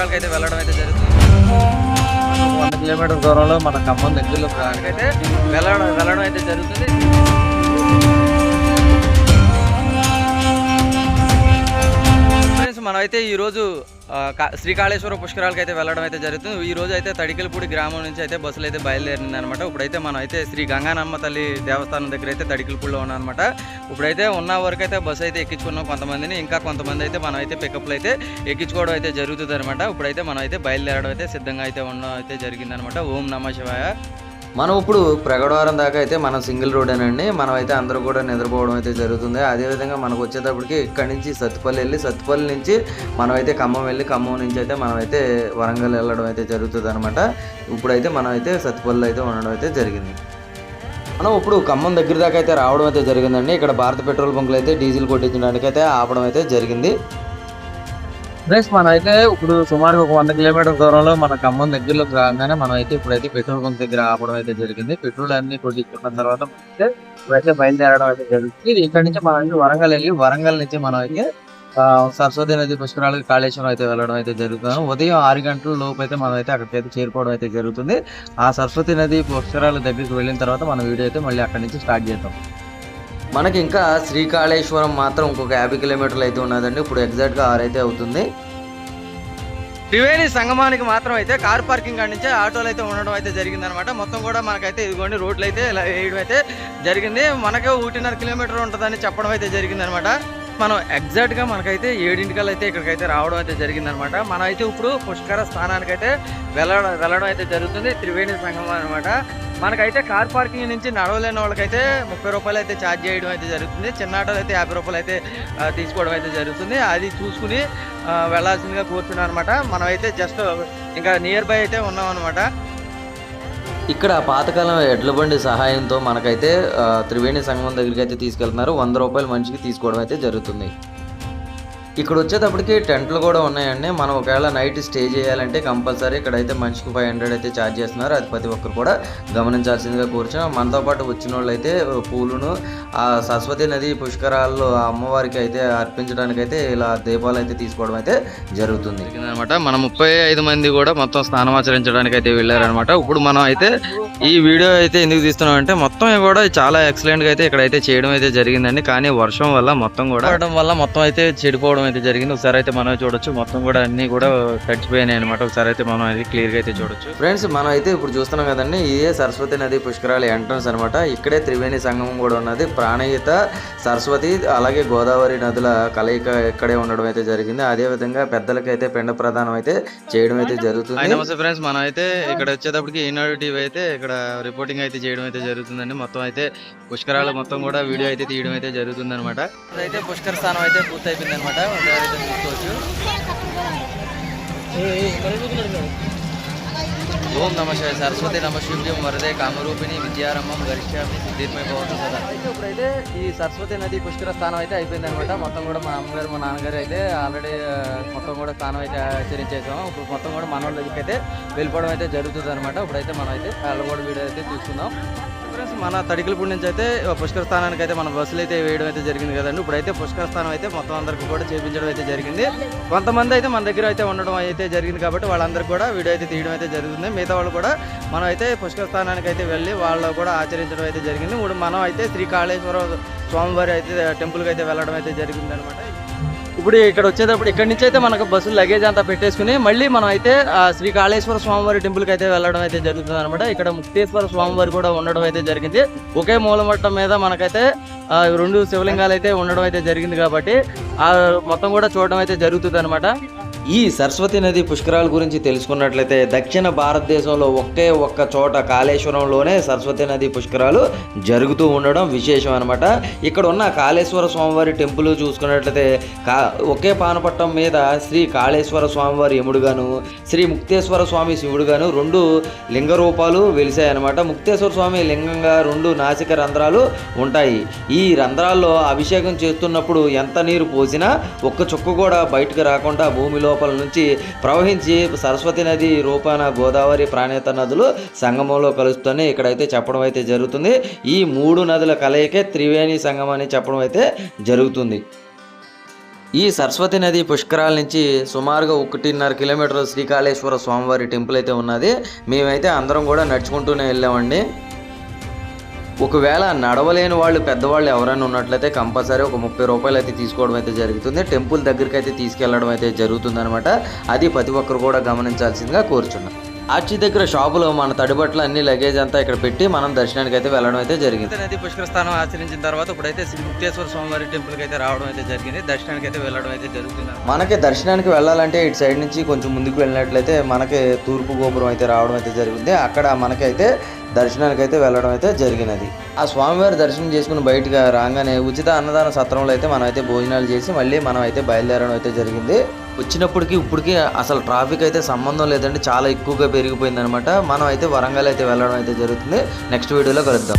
పుష్కరాలకి అయితే వెళ్ళడం అయితే జరుగుతుంది. వంద కిలోమీటర్ దూరంలో మన ఖమ్మం దగ్గరలో అయితే వెళ్ళడం వెళ్ళడం అయితే జరుగుతుంది. ఫ్రెండ్స్ మనం అయితే ఈరోజు శ్రీకాళేశ్వర పుష్కరాలకు అయితే వెళ్ళడం అయితే జరుగుతుంది. ఈ రోజు అయితే తడికలపూడి గ్రామం నుంచి అయితే బస్సులు అయితే బయలుదేరింది అనమాట ఇప్పుడైతే మనం అయితే శ్రీ గంగానమ్మ తల్లి దేవస్థానం దగ్గర అయితే తడికలపూడిలో ఉన్నాం అనమాట ఇప్పుడైతే ఉన్న వరకు అయితే బస్సు అయితే ఎక్కించుకున్నాం కొంతమందిని. ఇంకా కొంతమంది అయితే మనం అయితే పికప్లు అయితే ఎక్కించుకోవడం అయితే జరుగుతుంది అనమాట ఇప్పుడైతే మనం అయితే బయలుదేరడం అయితే సిద్ధంగా అయితే ఉండడం అయితే జరిగిందనమాట ఓం నమ శివాయ. మనం ఇప్పుడు ప్రగడవారం దాకా అయితే మనం సింగిల్ రోడ్ అండి మనం అయితే అందరూ కూడా నిద్రపోవడం అయితే జరుగుతుంది. అదేవిధంగా మనకు వచ్చేటప్పటికి ఇక్కడి నుంచి సత్తుపల్లి వెళ్ళి సత్తుపల్లి నుంచి మనం అయితే ఖమ్మం వెళ్ళి ఖమ్మం నుంచి అయితే మనం అయితే వరంగల్ వెళ్ళడం అయితే జరుగుతుంది అనమాట ఇప్పుడైతే మనం అయితే సత్తుపల్లి అయితే ఉండడం అయితే జరిగింది. మనం ఇప్పుడు ఖమ్మం దగ్గర దాకా అయితే రావడం అయితే జరిగిందండి. ఇక్కడ భారత పెట్రోల్ బంకులు అయితే డీజిల్ కొట్టించడానికి అయితే ఆపడం అయితే జరిగింది. ఫ్రెండ్స్ మనైతే ఇప్పుడు సుమారు ఒక వంద కిలోమీటర్ దూరంలో మన ఖమ్మం దగ్గరలోకి రాగానే మనం అయితే ఇప్పుడైతే పెట్రోల్ బంక్ దగ్గర ఆపడం అయితే జరిగింది. పెట్రోల్ అన్ని కొట్టించుకున్న తర్వాత అయితే ఇప్పుడైతే బయలుదేరడం అయితే జరుగుతుంది. ఇక్కడ నుంచి మనం అయితే వరంగల్ వెళ్ళి వరంగల్ నుంచి మనం అయితే సరస్వతి నది పుష్కరాలకి కాళేశ్వరం అయితే వెళ్ళడం అయితే జరుగుతుంది. ఉదయం ఆరు గంటల లోపు అయితే మనం అయితే అక్కడికి అయితే చేరుకోవడం అయితే జరుగుతుంది. ఆ సరస్వతి నది పుష్కరాల దగ్గరికి వెళ్ళిన తర్వాత మన వీడియో అయితే మళ్ళీ అక్కడి నుంచి స్టార్ట్ చేద్దాం. మనకి ఇంకా శ్రీకాళేశ్వరం మాత్రం ఇంకొక యాభై కిలోమీటర్లు అయితే ఉన్నదండి. ఇప్పుడు ఎగ్జాక్ట్గా ఆరు అయితే అవుతుంది. త్రివేణి సంగమానికి మాత్రం అయితే కార్ పార్కింగ్ కాడి ఆటోలు అయితే ఉండడం అయితే జరిగింది అనమాట మొత్తం కూడా మనకైతే ఇదిగోండి రోడ్లు అయితే ఇలా వేయడం అయితే జరిగింది. మనకే ఒకటిన్నర కిలోమీటర్ ఉంటుందని చెప్పడం అయితే జరిగింది అనమాట మనం ఎగ్జాక్ట్గా మనకైతే ఏడింటికల్ అయితే ఇక్కడికైతే రావడం అయితే జరిగింది అనమాట మనం అయితే ఇప్పుడు పుష్కర స్థానానికి అయితే వెళ్ళడం వెళ్ళడం అయితే జరుగుతుంది. త్రివేణి సంగమం అనమాట మనకైతే కార్ పార్కింగ్ నుంచి నడవలేని వాళ్ళకైతే ముప్పై రూపాయలు అయితే ఛార్జ్ చేయడం అయితే జరుగుతుంది. చిన్న ఆటోలు అయితే యాభై రూపాయలు అయితే తీసుకోవడం అయితే జరుగుతుంది. అది చూసుకుని వెళ్ళాల్సిందిగా కూర్చున్నాం అనమాట మనమైతే జస్ట్ ఇంకా నియర్ బై అయితే ఉన్నాం అనమాట ఇక్కడ పాతకాలం ఎడ్ల బండి సహాయంతో మనకైతే త్రివేణి సంఘం దగ్గరికి అయితే తీసుకెళ్తున్నారు. వంద రూపాయలు మనిషికి తీసుకోవడం అయితే జరుగుతుంది. ఇక్కడ వచ్చేటప్పటికి టెంట్లు కూడా ఉన్నాయండి. మనం ఒకవేళ నైట్ స్టే చేయాలంటే కంపల్సరీ ఇక్కడైతే మనిషికి ఫైవ్ హండ్రెడ్ అయితే ఛార్జ్ చేస్తున్నారు. అది ప్రతి ఒక్కరు కూడా గమనించాల్సిందిగా కూర్చున్నాం. మనతో పాటు వచ్చిన వాళ్ళు అయితే పూలను ఆ సరస్వతి నది పుష్కరాల్లో ఆ అమ్మవారికి అయితే అర్పించడానికి అయితే ఇలా దీపాలు అయితే తీసుకోవడం అయితే జరుగుతుంది. అనమాట మన ముప్పై ఐదు మంది కూడా మొత్తం స్నానం ఆచరించడానికి అయితే వెళ్ళారనమాట. ఇప్పుడు మనం అయితే ఈ వీడియో అయితే ఎందుకు తీస్తున్నాం అంటే మొత్తం కూడా చాలా ఎక్సలెంట్గా అయితే ఇక్కడ అయితే చేయడం అయితే జరిగిందండి. కానీ వర్షం వల్ల మొత్తం కూడా పడడం వల్ల మొత్తం అయితే చెడిపోవడం అయితే జరిగింది. ఒకసారి అయితే మనం చూడొచ్చు. మొత్తం కూడా అన్ని కూడా తడిచిపోయినాయి అనమాట ఒకసారి అయితే మనం అది క్లియర్గా అయితే చూడొచ్చు. ఫ్రెండ్స్ మనం అయితే ఇప్పుడు చూస్తున్నాం కదండి ఇదే సరస్వతి నది పుష్కరాల ఎంట్రన్స్ అనమాట ఇక్కడే త్రివేణి సంగమం కూడా ఉన్నది. ప్రాణహిత సరస్వతి అలాగే గోదావరి నదుల కలయిక ఇక్కడే ఉండడం అయితే జరిగింది. అదే విధంగా పెద్దలకి అయితే పిండ ప్రదానం అయితే చేయడం అయితే జరుగుతుంది. నమస్తే ఫ్రెండ్స్ మనం అయితే ఇక్కడ వచ్చేటప్పటికి ఈనాడు టీవీ అయితే ఇక్కడ రిపోర్టింగ్ అయితే చేయడం అయితే జరుగుతుందండి. మొత్తం అయితే పుష్కరాలు మొత్తం కూడా వీడియో అయితే తీయడం అయితే జరుగుతుంది అనమాట అయితే పుష్కర స్థానం అయితే పూర్తి అయిపోయింది అనమాట చూసుకోవచ్చు. ఓం నమ శివాయ. సరస్వతి నమ శివ్యం. వరదే కామరూపిణి విద్యారంభం గరిష్యామి సిద్ధిర్మయ భవతు సదా. అయితే ఈ సరస్వతి నది పుష్కర స్థానం అయితే అయిపోయింది అనమాట మొత్తం కూడా మా అమ్మగారు మా నాన్నగారు అయితే ఆల్రెడీ మొత్తం కూడా స్నానం అయితే ఆచరించేసాము ఇప్పుడు మొత్తం కూడా మన వాళ్ళ దగ్గరికి అయితే వెళ్ళిపోవడం అయితే జరుగుతుంది అనమాట ఇప్పుడైతే మనం అయితే వాళ్ళ కూడా వీడియో అయితే తీసుకుందాం ఫ్రెండ్స్ మన తడికలపూడి నుంచి అయితే పుష్కర స్థానానికి అయితే మన బస్సులు అయితే వేయడం అయితే జరిగింది కదండి. ఇప్పుడైతే పుష్కర స్థానం అయితే మొత్తం అందరికి కూడా చేపించడం అయితే జరిగింది. కొంతమంది అయితే మన దగ్గర అయితే ఉండడం అయితే జరిగింది కాబట్టి వాళ్ళందరికీ కూడా వీడియో అయితే తీయడం అయితే జరుగుతుంది. మిగతా వాళ్ళు కూడా మనం అయితే పుష్కర స్థానానికి అయితే వెళ్ళి వాళ్ళు కూడా ఆచరించడం అయితే జరిగింది. ఇప్పుడు మనం అయితే శ్రీ కాళేశ్వర స్వామివారి అయితే టెంపుల్కి అయితే వెళ్ళడం అయితే జరిగింది అనమాట ఇప్పుడు ఇక్కడ వచ్చేటప్పుడు ఇక్కడ నుంచి అయితే మనకు బస్సు లగేజ్ అంతా పెట్టేసుకుని మళ్ళీ మనం అయితే ఆ శ్రీ కాళేశ్వర స్వామివారి టెంపుల్కి అయితే వెళ్ళడం అయితే జరుగుతుంది అనమాట ఇక్కడ ముక్తేశ్వర స్వామివారి కూడా ఉండడం అయితే జరిగింది. ఒకే మూలమట్టం మీద మనకైతే రెండు శివలింగాలు అయితే ఉండడం అయితే జరిగింది కాబట్టి ఆ మొత్తం కూడా చూడడం అయితే జరుగుతుంది అనమాట ఈ సరస్వతి నది పుష్కరాల గురించి తెలుసుకున్నట్లయితే దక్షిణ భారతదేశంలో ఒకే ఒక్క చోట కాళేశ్వరంలోనే సరస్వతి నది పుష్కరాలు జరుగుతూ ఉండడం విశేషం అనమాట ఇక్కడ ఉన్న కాళేశ్వర స్వామివారి టెంపుల్ చూసుకున్నట్లయితే కా ఒకే పానపట్టం మీద శ్రీ కాళేశ్వర స్వామివారి యముడుగాను శ్రీ ముక్తేశ్వర స్వామి శివుడుగాను రెండు లింగ రూపాలు వెలిసాయన్నమాట ముక్తేశ్వర స్వామి లింగంగా రెండు నాసిక రంధ్రాలు ఉంటాయి. ఈ రంధ్రాల్లో అభిషేకం చేస్తున్నప్పుడు ఎంత నీరు పోసినా ఒక్క చుక్క కూడా బయటకు రాకుండా భూమిలో లోపల నుంచి ప్రవహించి సరస్వతి నది రూపాన గోదావరి ప్రాణేత నదులు సంగమంలో కలుస్తూనే ఇక్కడైతే చెప్పడం అయితే జరుగుతుంది. ఈ మూడు నదుల కలయికే త్రివేణి సంగమం అని చెప్పడం అయితే జరుగుతుంది. ఈ సరస్వతి నది పుష్కరాల నుంచి సుమారుగా ఒకటిన్నర కిలోమీటర్ శ్రీకాళేశ్వర స్వామివారి టెంపుల్ అయితే ఉన్నది. మేమైతే అందరం కూడా నడుచుకుంటూనే వెళ్ళామండి. ఒకవేళ నడవలేని వాళ్ళు పెద్దవాళ్ళు ఎవరైనా ఉన్నట్లయితే కంపల్సరీ ఒక ముప్పై రూపాయలు అయితే తీసుకోవడం అయితే జరుగుతుంది. టెంపుల్ దగ్గరికి అయితే తీసుకెళ్ళడం అయితే జరుగుతుంది అనమాట అది ప్రతి ఒక్కరు కూడా గమనించాల్సిందిగా కోరుచున్నాం. ఆర్చి దగ్గర షాపులో మన తడిబట్టలు అన్ని లగేజ్ అంతా ఇక్కడ పెట్టి మనం దర్శనానికి అయితే వెళ్ళడం అయితే జరిగింది. నది పుష్కర స్థానం ఆచరించిన తర్వాత ఇప్పుడైతే శ్రీ ముక్తేశ్వర స్వామివారి టెంపుల్కి అయితే రావడం అయితే జరిగింది. దర్శనానికి అయితే వెళ్ళడం అయితే జరుగుతుంది. మనకి దర్శనానికి వెళ్ళాలంటే ఇటు సైడ్ నుంచి కొంచెం ముందుకు వెళ్ళినట్లయితే మనకి తూర్పు గోపురం అయితే రావడం అయితే జరుగుతుంది అక్కడ మనకైతే దర్శనానికి అయితే వెళ్ళడం అయితే జరిగినది. ఆ స్వామివారి దర్శనం చేసుకుని బయటకు రాగానే ఉచిత అన్నదాన సత్రంలో అయితే మనం అయితే భోజనాలు చేసి మళ్ళీ మనం అయితే బయలుదేరడం అయితే జరిగింది. వచ్చినప్పటికి ఇప్పటికి అసలు ట్రాఫిక్ అయితే సంబంధం లేదండి. చాలా ఎక్కువగా పెరిగిపోయింది అనమాట మనం అయితే వరంగల్ అయితే వెళ్ళడం అయితే జరుగుతుంది. నెక్స్ట్ వీడియోలో కలుద్దాం.